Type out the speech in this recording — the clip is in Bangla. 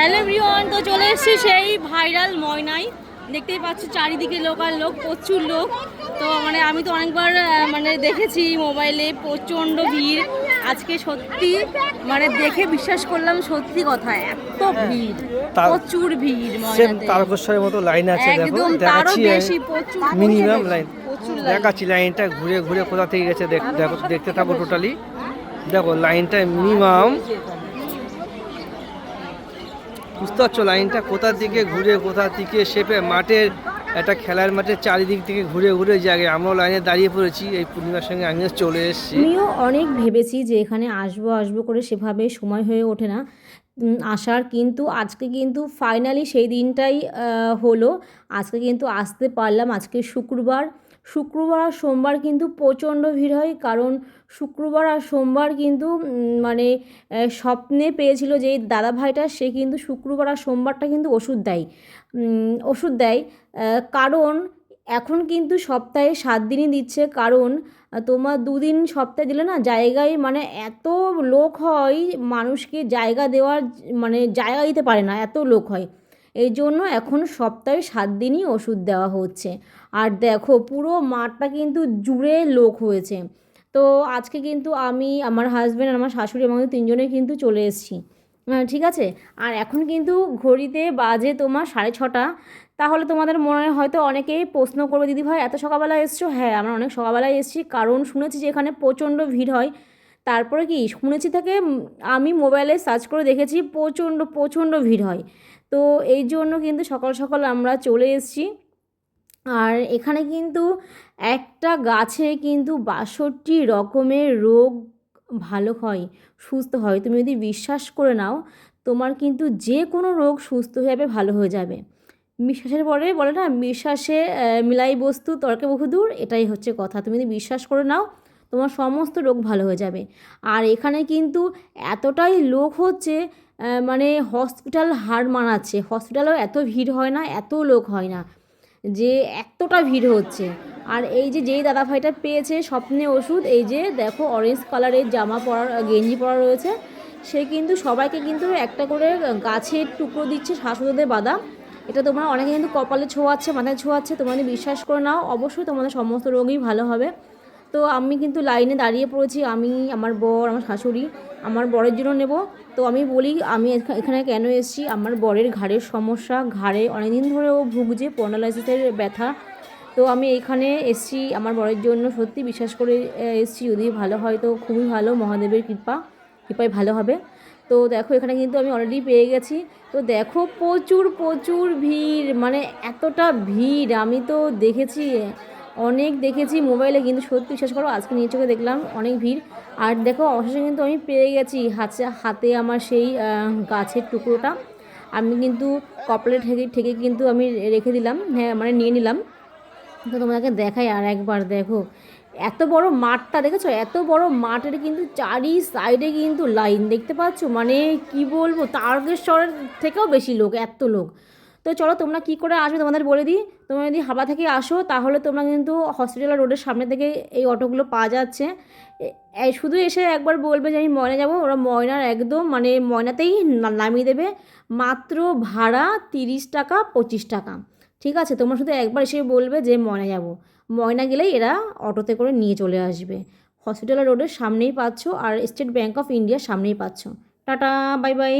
হ্যালো এভরিওয়ান তো চলে এসেছি সেই ভাইরাল ময়নাই। দেখতেই পাচ্ছ চারিদিকে লোকাল লোক প্রচুর লোক। তো মানে আমি তো অনেকবার মানে দেখেছি মোবাইলে প্রচণ্ড ভিড়। আজকে সত্যি মানে দেখে বিশ্বাস করলাম সত্যি কথা এত ভিড় তার- প্রচুর ভিড় তারকেশ্বরের মতো লাইন আছে একদম তারও বেশি প্রচুর মিনিমাম লাইন দেখাচ্ছি লাইনটা ঘুরে ঘুরে কোথা থেকে গেছে দেখ- দেখো দেখতে থাকো টোটালি দেখো লাইনটা মিনিমাম বুঝতে পারছ লাইনটা? কোথার দিকে ঘুরে কোথা দিকে শেপে? মাঠের, একটা খেলার মাঠের চারিদিক থেকে ঘুরে ঘুরে জায়গায় আমরাও লাইনে দাঁড়িয়ে পড়েছি, এই পূর্ণিমার সঙ্গে আমিও চলে এসেছি। আমিও অনেক ভেবেছি যে এখানে আসব আসব করে সেভাবে সময় হয়ে ওঠে না। আসার কিন্তু, আজকে কিন্তু ফাইনালি সেই দিনটাই হলো। আজকে কিন্তু আসতে পারলাম, আজকে শুক্রবার। শুক্রবার আর সোমবার কিন্তু প্রচণ্ড ভিড় হয়, কারণ শুক্রবার আর সোমবার কিন্তু মানে স্বপ্নে পেয়েছিল যে দাদা ভাইটা সে কিন্তু শুক্রবার আর সোমবারটা কিন্তু ওষুধ দেয়। ওষুধ দেয় কারণ এখন কিন্তু সপ্তাহে সাত দিনই দিচ্ছে, কারণ তোমার দুদিন সপ্তাহে দিলে না জায়গায় মানে এত লোক হয়, মানুষকে জায়গা দেওয়ার মানে জায়গা দিতে পারে না, এত লোক হয়। এই জন্য এখন সপ্তাহে সাত দিনই ওষুধ দেওয়া হচ্ছে। আর দেখো, পুরো মাঠটা কিন্তু জুড়ে লোক হয়েছে। তো আজকে কিন্তু আমি, আমার হাজব্যান্ড আমার শাশুড়ি আমাদের তিনজনে কিন্তু চলে এসেছি। ঠিক আছে? আর এখন কিন্তু ঘড়িতে বাজে তোমার সাড়ে ছটা। তাহলে তোমাদের মনে হয়তো অনেকেই প্রশ্ন করবে দিদি ভাই এত সকালবেলা এসছো? হ্যাঁ আমরা অনেক সকালবেলায় এসেছি। কারণ শুনেছি যে এখানে প্রচণ্ড ভিড় হয়। তারপরে কি শুনেছি থেকে আমি মোবাইলে সার্চ করে দেখেছি, প্রচণ্ড প্রচণ্ড ভিড় হয়। তো এই জন্য কিন্তু সকাল সকাল আমরা চলে এসেছি। আর এখানে কিন্তু একটা গাছে কিন্তু বাষট্টি রকমের রোগ ভালো হয়, সুস্থ হয়। তুমি যদি বিশ্বাস করে নাও, তোমার কিন্তু যে কোনো রোগ সুস্থ হয়ে যাবে, ভালো হয়ে যাবে। বিশ্বাসের পরে বলে না বিশ্বাসে মিলাই বস্তু, তর্কে বহুদূর, এটাই হচ্ছে কথা। তুমি যদি বিশ্বাস করে নাও তোমার সমস্ত রোগ ভালো হয়ে যাবে। আর এখানে কিন্তু এতটাই লোক হচ্ছে মানে হসপিটাল হার মানাচ্ছে। হসপিটালেও এত ভিড় হয় না, এত লোক হয় না, যে এতটা ভিড় হচ্ছে। আর এই যে যেই দাদা ভাইটা পেয়েছে স্বপ্নে ওষুধ, এই যে দেখো অরেঞ্জ কালারের জামা পরা গেঞ্জি পরা রয়েছে, সে কিন্তু সবাইকে কিন্তু একটা করে গাছের টুকরো দিচ্ছে শাশুড়োদের বাদাম। এটা তোমরা অনেকে কিন্তু কপালে ছোঁয়াচ্ছে, মাথায় ছোঁয়াচ্ছে যদি বিশ্বাস করে নাও, অবশ্যই তোমাদের সমস্ত রোগই ভালো হবে। তো আমি কিন্তু লাইনে দাঁড়িয়ে পড়েছি, আমি, আমার বর, আমার শাশুড়ি, আমার বরের জন্য নেব। তো আমি বলি, আমি এখা- এখানে কেন এসেছি? আমার বরের ঘাড়ের সমস্যা, ঘাড়ে অনেকদিন ধরে ও ভুগছে, পন্ডালাইসিসের ব্যথা। তো আমি এখানে এসেছি, আমার বরের জন্য সত্যি বিশ্বাস করে এসেছি, যদি ভালো হয় তো খুবই ভালো, মহাদেবের কৃপা, কৃপায় ভালো হবে। তো দেখো, এখানে কিন্তু আমি অলরেডি পেয়ে গেছি। তো দেখো, প্রচুর প্রচুর ভিড় মানে এতটা ভিড়, আমি তো দেখেছি। অনেক দেখেছি মোবাইলে, কিন্তু সত্যি বিশ্বাস করো, আজকে নিয়ে চোখে দেখলাম অনেক ভিড়। আর দেখো, অবশেষে কিন্তু আমি পেয়ে গেছি হাতে হাতে আমার সেই গাছের টুকরোটা। আমি কিন্তু কপালে ঠেকে ঠেকে কিন্তু আমি রেখে দিলাম হ্যাঁ মানে নিয়ে নিলাম। তো তোমাদেরকে দেখাই আর একবার, দেখো। এত বড় মাঠটা, দেখেছ? এত বড় মাঠের কিন্তু চারি সাইডে কিন্তু লাইন দেখতে পাচ্ছ? মানে কি বলব, তারকেশ্বরের থেকেও বেশি লোক, এত লোক। তো চলো তোমরা কি করে আসবে তোমাদের বলে দিই। তোমরা যদি হাওড়া থেকে আসো, তাহলে তোমরা কিন্তু হসপিটাল রোডের সামনে থেকে এই অটোগুলো পাওয়া যাচ্ছে। শুধু এসে একবার বলবে যে আমি ময়না যাব। ওরা ময়নার একদম মানে ময়নাতেই নামিয়ে দেবে। মাত্র ভাড়া তিরিশ টাকা, পঁচিশ টাকা। ঠিক আছে? তোমরা শুধু একবার এসে বলবে যে ময়না যাব। ময়না গেলেই এরা অটোতে করে নিয়ে চলে আসবে। হসপিটাল রোডের সামনেই পাচ্ছ আর স্টেট ব্যাঙ্ক অফ ইন্ডিয়ার সামনেই পাচ্ছ। Tata bye bye